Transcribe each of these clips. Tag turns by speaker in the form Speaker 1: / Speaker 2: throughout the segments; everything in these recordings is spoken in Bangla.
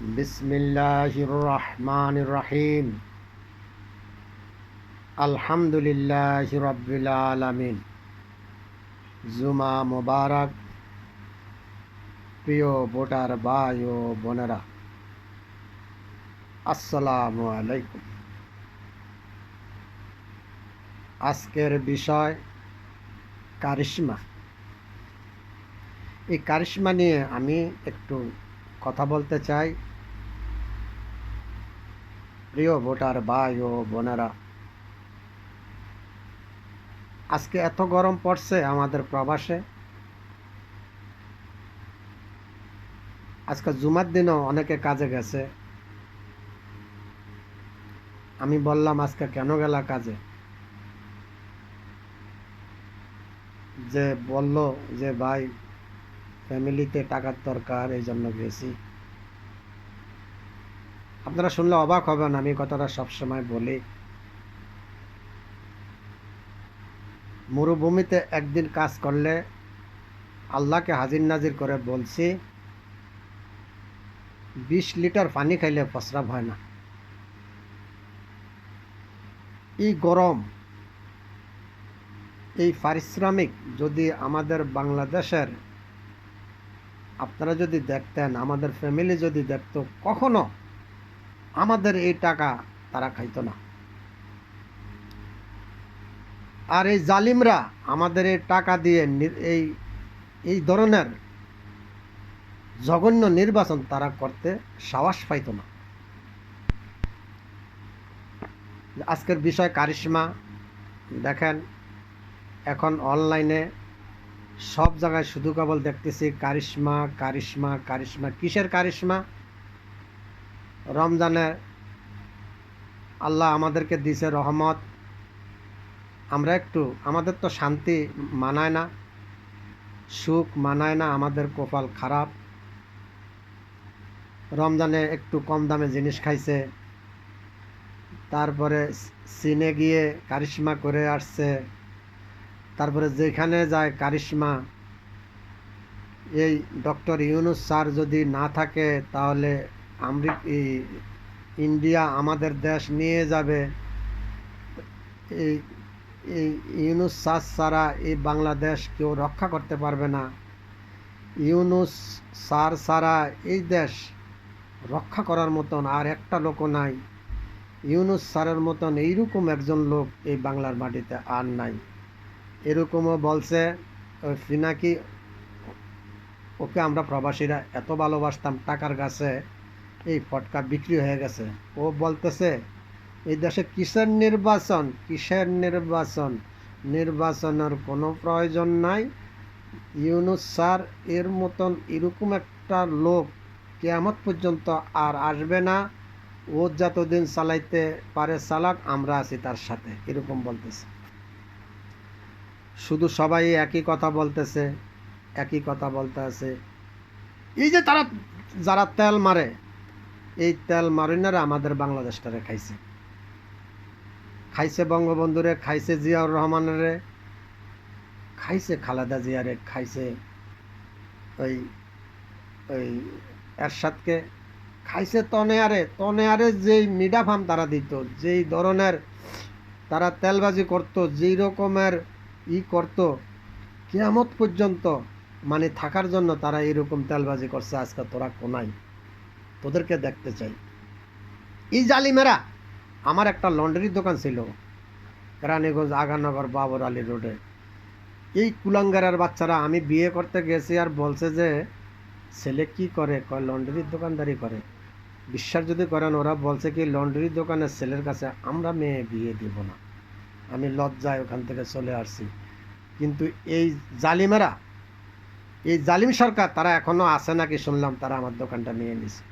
Speaker 1: বিসমিল্লাহির রহমানির রহিম আলহামদুলিল্লাহ রব্বিল আলামিন। জুমা মোবারক। প্রিয় ভোটার ভাই ও বোনেরা, আসসালামু আলাইকুম। আজকের বিষয় কারিশ্মা। এই কারিশ্মা নিয়ে আমি একটু কথা বলতে চাই। প্রিয় ভোটার ভাই ও বোনেরা, আজকে এত গরম পড়ছে আমাদের প্রবাসে। আজকে জুমার দিনও অনেকে কাজে গেছে। আমি বললাম, আজকে কেন গেলা কাজে? যে বলল যে, ভাই ফ্যামিলিতে টাকার দরকার, এই জন্য গেছি। আপনারা শুনলে অবাক হবেন, আমি কথাটা সবসময় বলি। মরুভূমিতে একদিন কাজ করলে আল্লাহকে হাজির নাজির করে বলছি, বিশ লিটার পানি খাইলে প্রস্রাব হয় না। এই গরম, এই পারিশ্রমিক যদি আমাদের বাংলাদেশের আপনারা যদি দেখতেন, আমাদের ফ্যামিলি যদি দেখতো, কখনো আমাদের এই টাকা তারা খাইতো না। আর এই জালিমরা আমাদের এই টাকা দিয়ে এই এই ধরনের জঘন্য নির্বাচন তারা করতে সাহস পাইতো না। আজকের বিষয় কারিশমা। দেখেন, এখন অনলাইনে সব জায়গায় শুধু কেবল দেখতেছি কারিশমা কারিশমা কারিশমা। কিসের কারিশমা? রমজানে আল্লাহ আমাদেরকে দিছে রহমত। আমরা একটু, আমাদের তো শান্তি মানায় না, সুখ মানায় না, আমাদের কপাল খারাপ। রমজানে একটু কম দামে জিনিস খাইছে। তারপরে সিনে গিয়ে কারিশমা করে আসছে। তারপরে যেখানে যায় কারিশমা, এই ডক্টর ইউনুস স্যার যদি না থাকে, তাহলে আমরিক ইন্ডিয়া আমাদের দেশ নিয়ে যাবে। এই ইউনুস স্যার ছাড়া এই বাংলাদেশ কেউ রক্ষা করতে পারবে না। ইউনুস স্যার ছাড়া এই দেশ রক্ষা করার মতন আর একটা লোকও নাই। ইউনুস স্যারের মতন এইরকম একজন লোক এই বাংলার মাটিতে আর নাই। এরকমও বলছে ফিনাকি ওকে আমরা প্রবাসীরা এত ভালোবাসতাম টাকার কাছে এই ফটকা বিক্রি হয়ে গেছে। ও বলতেছে, এই দেশে কিসের নির্বাচন? কিসের নির্বাচন? নির্বাচনের কোনো প্রয়োজন নাই। ইউনুস স্যার, এর মতন এরকম একটা লোক কেয়ামত পর্যন্ত আর আসবে না। ও যতদিন চালাইতে পারে চালাক, আমরা আছি তার সাথে। এরকম বলতেছে। শুধু সবাই একই কথা বলতেছে, একই কথা বলতে আছে। এই যে তারা, যারা তেল মারে, এই তেল মারিনারা আমাদের বাংলাদেশটারে খাইছে। খাইছে বঙ্গবন্ধুরে, খাইছে জিয়াউর রহমানের, খাইছে খালেদা জিয়ারে, খাইছে ওই ওই এরশাদকে, খাইছে তনে আরে তনেয়ারে। তনেয়ারে যেই মিডা ফার্ম তারা দিত, যেই ধরনের তারা তেলবাজি করতো, যেই রকমের ই করত, কেয়ামত পর্যন্ত মানে থাকার জন্য তারা এরকম তেলবাজি করছে, আজকে তোরা কোনাই তোদেরকে দেখতে চাই। এই জালিমেরা, আমার একটা লন্ড্রির দোকান ছিল রানীগঞ্জ আগানগর বাবর আলী রোডে। এই কুলাঙ্গারের বাচ্চারা, আমি বিয়ে করতে গেছি আর বলছে যে, ছেলে কি করে? কয়, লন্ড্রির দোকানদারি করে। বিশ্বাস যদি করেন, ওরা বলছে কি, লন্ড্রির দোকানের ছেলের কাছে আমরা মেয়ে বিয়ে দিব না। আমি লজ্জায় ওখান থেকে চলে আসছি। কিন্তু এই জালিমেরা, এই জালিম সরকার তারা এখনও আছে নাকি শুনলাম, তারা আমার দোকানটা নিয়ে নিছে।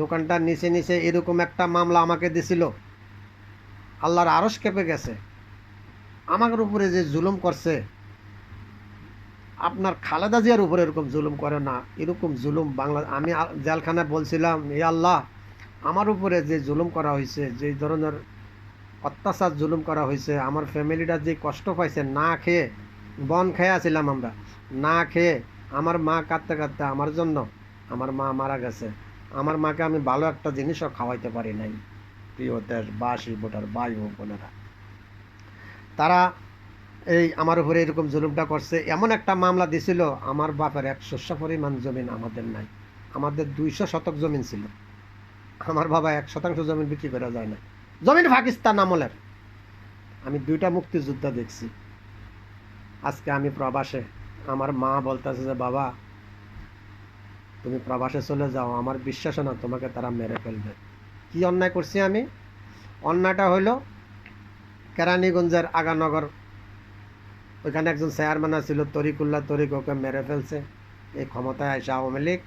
Speaker 1: দোকানটা নিচে নিচে এরকম একটা মামলা আমাকে দিছিল। আল্লাহর আরস কেঁপে গেছে। আমার উপরে যে জুলুম করছে, আপনার খালেদা জিয়ার উপরে এরকম জুলুম করে না, এরকম জুলুম বাংলা, আমি জেলখানায় বলছিলাম এ আল্লাহ, আমার উপরে যে জুলুম করা হয়েছে, যে ধরনের অত্যাচার জুলুম করা হয়েছে। আমার ফ্যামিলিটা যে কষ্ট পাইছে, না খেয়ে, বন খেয়ে আছিলাম আমরা। না খেয়ে আমার মা কাঁদতে কাঁদতে আমার জন্য আমার মা মারা গেছে। আমার মাকে আমি ভালো একটা জিনিসও খাওয়াইতে পারি নাই। প্রিয় দেশবাসী, ভোটার ভাই ও বোনেরা। তারা এই আমার উপরে এরকম জুলুমটা করছে। এমন একটা মামলা দিছিল, আমার বাপের এক শস্য পরিমাণ জমিন আমাদের নাই। আমাদের দুইশো শতক জমিন ছিল। আমার বাবা এক শতাংশ জমিন বিক্রি করা যায় না জমিন পাকিস্তান আমলের। আমি দুইটা মুক্তিযুদ্ধ দেখছি। আজকে আমি প্রবাসে, আমার মা বলতেছে যে, বাবা, তুমি প্রবাসে চলে যাও, আমার বিশ্বাস না তোমাকে তারা মেরে ফেলবে। কি অন্যায় করছি আমি? অন্যায়টা হইল কেরানীগঞ্জের আগানগর। ওইখানে একজন চেয়ারম্যান ছিল তরিকুল্লা তরিক ওকে মেরে ফেলছে। এই ক্ষমতায় আসে আওয়ামী লীগ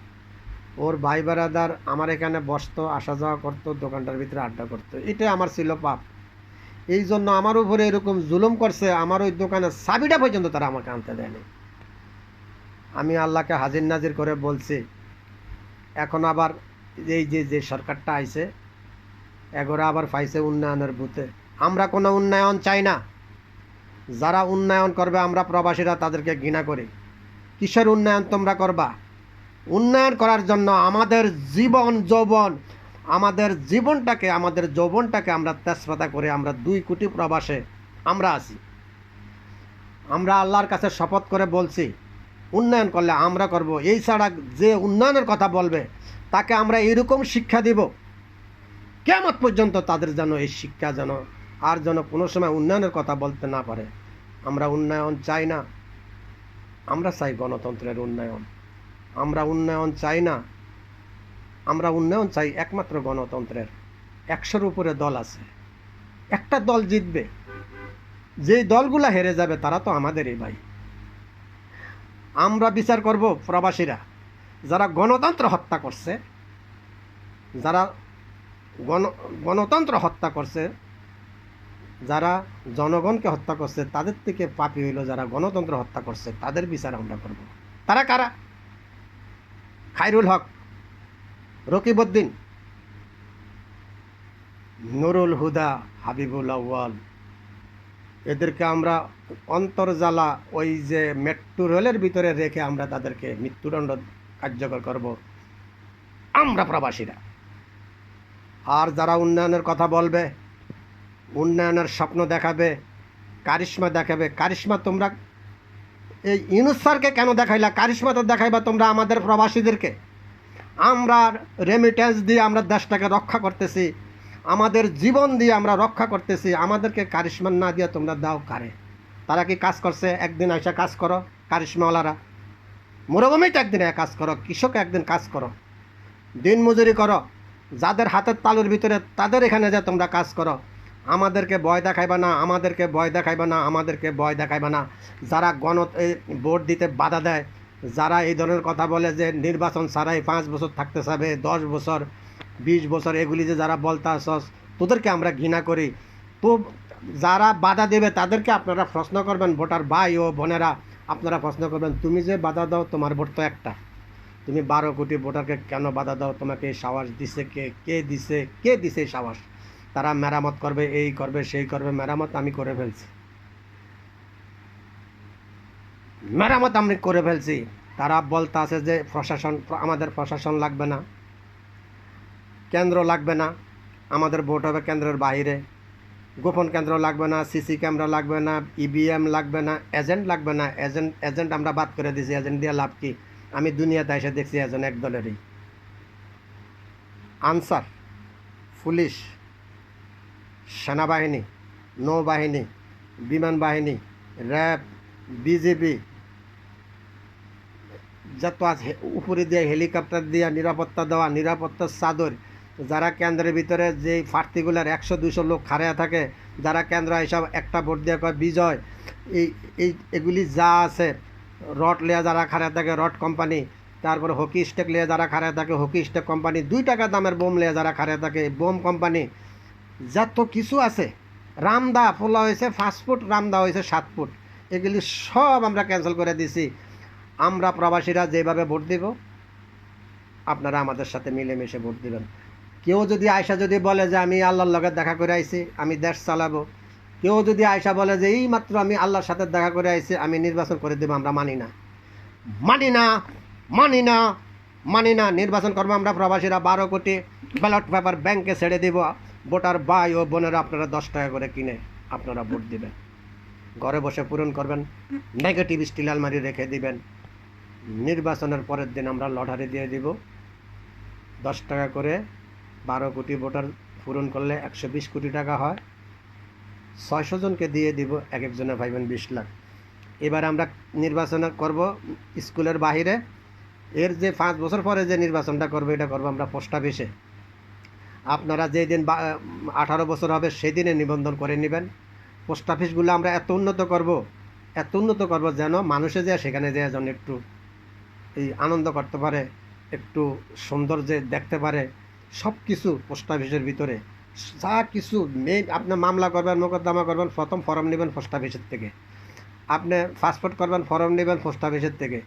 Speaker 1: ওর ভাই বেড়াদার আমার এখানে বসতো, আসা যাওয়া করতো, দোকানটার ভিতরে আড্ডা করতো। এটাই আমার ছিল পাপ। এই জন্য আমার উপরে এরকম জুলুম করছে, আমার ওই দোকানের চাবিটা পর্যন্ত তারা আমাকে আনতে দেয়নি। আমি আল্লাহকে হাজির নাজির করে বলছি, এখন আবার এই যে যে সরকারটা আইছে, এগোরা আবার পাইছে উন্নয়নের বুথে আমরা কোনো উন্নয়ন চাই না। যারা উন্নয়ন করবে, আমরা প্রবাসীরা তাদেরকে ঘৃণা করি। কিসের উন্নয়ন তোমরা করবা? উন্নয়ন করার জন্য আমাদের জীবন যৌবন, আমাদের জীবনটাকে, আমাদের যৌবনটাকে আমরা তেজপাতা করে আমরা দুই কোটি প্রবাসে আমরা আছি। আমরা আল্লাহর কাছে শপথ করে বলছি, উন্নয়ন করলে আমরা করব। এই ছাড়া যে উন্নয়নের কথা বলবে, তাকে আমরা এরকম শিক্ষা দিব, কেমন পর্যন্ত তাদের যেন এই শিক্ষা যেন আর যেন কোনো সময় উন্নয়নের কথা বলতে না পারে। আমরা উন্নয়ন চাই না, আমরা চাই গণতন্ত্রের উন্নয়ন। আমরা উন্নয়ন চাই না। আমরা উন্নয়ন চাই একমাত্র গণতন্ত্রের। একশোর উপরে দল আছে। একটা দল জিতবে। যে দলগুলা হেরে যাবে, তারা তো আমাদেরই ভাই। আমরা বিচার করব প্রবাসীরা। যারা গণতন্ত্র হত্যা করছে, যারা গণ গণতন্ত্র হত্যা করছে, যারা জনগণকে হত্যা করছে, তাদের থেকে পাপি হইল যারা গণতন্ত্র হত্যা করছে, তাদের বিচার আমরা করব। তারা কারা? খায়রুল হক রকিবউদ্দিন নুরুল হুদা, হাবিবুল আউ্য়াল। এদেরকে আমরা অন্তর্জালা ওই যে মেট্রো রেলের ভিতরে রেখে আমরা তাদেরকে মৃত্যুদণ্ড কার্যকর করব। আমরা প্রবাসীরা। আর যারা উন্নয়নের কথা বলবে, উন্নয়নের স্বপ্ন দেখাবে, কারিশ্মা দেখাবে, কারিশ্মা তোমরা এই ইউনুস স্যারকে কেন দেখাইলা? কারিশ্মা তো দেখাইবা তোমরা আমাদের প্রবাসীদেরকে। আমরা রেমিটেন্স দিয়ে আমরা দেশটাকে রক্ষা করতেছি, আমাদের জীবন দিয়ে আমরা রক্ষা করতেছি, আমাদেরকে কারিশ্মা না দিয়ে তোমরা দাও কারে? তারা কি কাজ করছে? একদিন এসে কাজ করো, কারিশ্মাওয়ালারা। মরুভূমিতে একদিন কাজ করো, কৃষক একদিন কাজ করো। দিন মজুরি করো, যাদের হাতের তালুর ভিতরে তাদের এখানে যে তোমরা কাজ করো। আমাদেরকে ভয় দেখাইবা না, আমাদেরকে ভয় দেখাইবা না, আমাদেরকে ভয় দেখাইবা না। যারা গণ ভোট দিতে বাধা দেয়, যারা এই ধরনের কথা বলে যে নির্বাচন ছাড়াই পাঁচ বছর থাকতে চাবে, দশ বছর, বিশ বছর, এগুলি যে যারা বলতে আসস, তোদেরকে আমরা ঘৃণা করি। তো যারা বাধা দেবে, তাদেরকে আপনারা প্রশ্ন করবেন, ভোটার ভাই ও বোনেরা, আপনারা প্রশ্ন করবেন, তুমি যে বাধা দাও, তোমার ভোট তো একটা। তুমি বারো কোটি ভোটারকে কেন বাধা দাও? তোমাকে সাহস দিছে কে? কে দিছে? কে দিছে সাহস? তারা মেরামত করবে, এই করবে, সেই করবে, মেরামত আমি করে ফেলছি। মেরামত আমি করে ফেলছি। তারা বলতে আছে যে প্রশাসন, আমাদের প্রশাসন লাগবে না। কেন্দ্র লাগবে না। আমাদের ভোট হবে কেন্দ্রের বাইরে। গোপন কেন্দ্র লাগবে না, সিসি ক্যামেরা লাগবে না, ইভিএম লাগবে না, এজেন্ট লাগবে না। এজেন্ট এজেন্ট আমরা বাদ করে দিয়েছি এজেন্ট দিয়ে লাভ কি? আমি দুনিয়াতে এসে দেখছি এজেন্ট এক দলেরই। আনসার, পুলিশ সেনাবাহিনী, নৌবাহিনী বিমান বাহিনী র্যাব বিজেপি যত আছে, উপরে দিয়ে হেলিকপ্টার দিয়ে নিরাপত্তা দেওয়া, নিরাপত্তার চাদর, যারা কেন্দ্রের ভিতরে যে প্রার্থীগুলোর একশো, দুশো লোক খাড়ায় থাকে, যারা কেন্দ্র এসব একটা ভোট দিয়ে কয় বিজয়, এই এই, এগুলি যা আছে, রড লেয়া যারা খাড়ায় থাকে, রড কোম্পানি, তারপরে হকি স্টেক লিয়ে যারা খাড়ায় থাকে, হকি স্টেক কোম্পানি, দুই টাকা দামের বোম লিয়ে যারা খাড়ায় থাকে, বোম কোম্পানি যত কিছু আছে। রামদা ফোলা হয়েছে, পাঁচ ফুট, রামদা হয়েছে সাত ফুট। এগুলি সব আমরা ক্যান্সেল করে দিছি। আমরা প্রবাসীরা যেভাবে ভোট দিব, আপনারা আমাদের সাথে মিলেমিশে ভোট দিবেন। কেউ যদি আয়সা যদি বলে যে আমি আল্লাহর লগে দেখা করে আইছি, আমি দেশ চালাবো। কেউ যদি আয়সা বলে যে এই মাত্র আমি আল্লাহর সাথে দেখা করে আইছি, আমি নির্বাচন করে দেবো, আমরা মানি না। মানি না মানি না মানি না। নির্বাচন করব আমরা প্রবাসীরা বারো কোটি ব্যালট পেপার ব্যাংকে ছেড়ে দিব। ভোটার ভাই ও বোনেরা আপনারা দশ টাকা করে কিনে আপনারা ভোট দেবেন। ঘরে বসে পূরণ করবেন নেগেটিভ স্টিল আলমারি রেখে দিবেন। নির্বাচনের পরের দিন আমরা লটারি দিয়ে দিব। দশ টাকা করে বারো কোটি ভোটার পূরণ করলে একশো বিশ কোটি টাকা হয়। ছয়শো জনকে দিয়ে দিব, এক একজনে ভাইবেন বিশ লাখ। এবার আমরা নির্বাচন করব স্কুলের বাহিরে। এর যে পাঁচ বছর পরে যে নির্বাচনটা করব, এটা করব আমরা পোস্ট অফিসে। আপনারা যেই দিন আঠারো বছর হবে সেই দিনে নিবন্ধন করে নেবেন। পোস্ট অফিসগুলো আমরা এত উন্নত করব, এত উন্নত করব যেন মানুষে যায় সেখানে যায় যেন একটু এই আনন্দ করতে পারে, একটু সৌন্দর্যে দেখতে পারে। সব কিছু পোস্ট অফিসের ভিতরে। যা কিছু মেন আপনি মামলা করবেন, মোকদ্দমা করবেন, প্রথম ফর্ম নেবেন পোস্ট অফিসের থেকে। আপনি পাসপোর্ট করবেন, ফর্ম নেবেন পোস্ট অফিসের থেকে।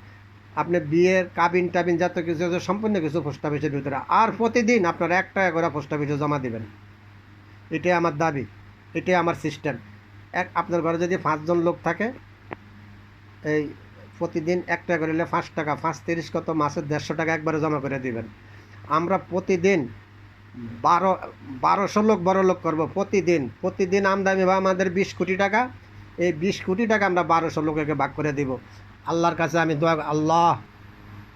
Speaker 1: আপনি বিয়ের কাবিন টাবিন যত কিছু সম্পূর্ণ কিছু পোস্ট অফিসের ভিতরে। আর প্রতিদিন আপনারা এক টাকা করে পোস্ট অফিসে জমা দেবেন। এটাই আমার দাবি, এটাই আমার সিস্টেম এক, আপনার ঘরে যদি পাঁচজন লোক থাকে, এই প্রতিদিন এক টাকা করে পাঁচ টাকা, পাঁচ তিরিশ কত মাসে দেড়শো টাকা একবারে জমা করে দিবেন। আমরা প্রতিদিন বারো, বারোশো লোক বড় লোক করব প্রতিদিন। প্রতিদিন আমদানি বা আমাদের বিশ কোটি টাকা। এই বিশ কোটি টাকা আমরা বারোশো লোকেকে ভাগ করে দিব। আল্লাহর কাছে আমি দোয়া আল্লাহ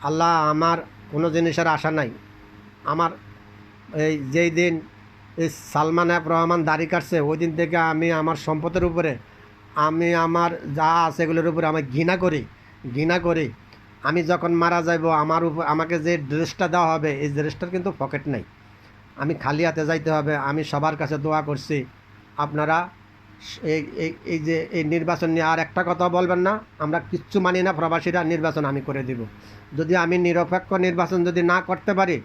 Speaker 1: আল্লাহ আমার কোনো জিনিসের আশা নাই। আমার এই যেই দিন এই সালমান অ্যাপ রহমান দাড়ি কাটছে, ওই দিন থেকে আমি আমার সম্পদের উপরে, আমি আমার যা আছে এগুলোর উপরে আমি ঘৃণা করি ঘৃণা করি। আমি যখন মারা যাইব, আমার উপর, আমাকে যে ড্রেসটা দেওয়া হবে, এই ড্রেসটার কিন্তু পকেট নেই। আমি খালি হাতে যাইতে হবে, আমি সবার কাছে দোয়া করছি, আপনারা এই যে এই নির্বাচন নিয়ে আর একটা কথা বলবেন না, আমরা কিচ্ছু মানি না, প্রবাসীরা নির্বাচন আমি করে দিব। যদি আমি নিরপেক্ষ নির্বাচন যদি না করতে পারি,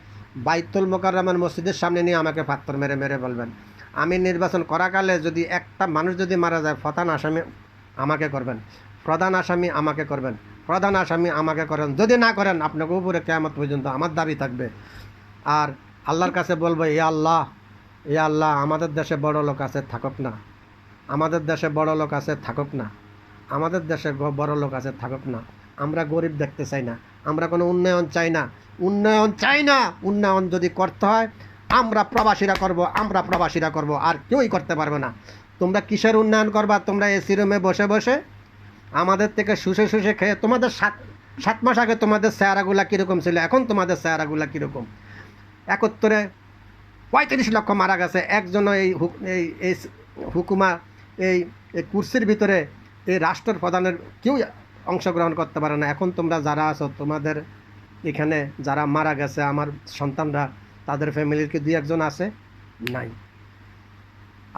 Speaker 1: বাইতুল মোকাররমান মসজিদের সামনে নিয়ে আমাকে পাত্র মেরে মেরে বলবেন। আমি নির্বাচন করাকালে যদি একটা মানুষ যদি মারা যায়, প্রধান আসামি আমাকে করবেন, প্রধান আসামি আমাকে করবেন, প্রধান আসামি আমাকে করেন। যদি না করেন, আপনাকে উপরে কেমন পর্যন্ত আমার দাবি থাকবে। আর আল্লাহর কাছে বলব, এ আল্লাহ এ আল্লাহ, আমাদের দেশে বড় লোক আছে, থাকুক না। আমাদের দেশে বড় লোক আছে, থাকুক না। আমাদের দেশে বড় লোক আছে, থাকুক না। আমরা গরিব দেখতে চাই না। আমরা কোনো উন্নয়ন চাই না। উন্নয়ন চাই না। উন্নয়ন যদি করতে হয়, আমরা প্রবাসীরা করব, আমরা প্রবাসীরা করব, আর কেউই করতে পারবে না। তোমরা কিসের উন্নয়ন করবা? তোমরা এসি রুমে বসে বসে? আমাদের থেকে শুষে শুষে খেয়ে তোমাদের সাত সাত মাস আগে তোমাদের চেহারাগুলা কীরকম ছিল? এখন তোমাদের চেহারাগুলা কীরকম? একত্তরে পঁয়ত্রিশ লক্ষ মারা গেছে। হুক- এই এই হুকুমা এই কুর্সির ভিতরে এই রাষ্ট্র প্রধানের কেউ অংশগ্রহণ করতে পারে না। এখন তোমরা যারা আছো, তোমাদের এখানে যারা মারা গেছে, আমার সন্তানরা, তাদের ফ্যামিলির কি দুই একজন আছে? নাই।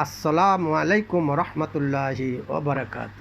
Speaker 1: আসসালামু আলাইকুম রহমতুল্লাহি ওবরাকাত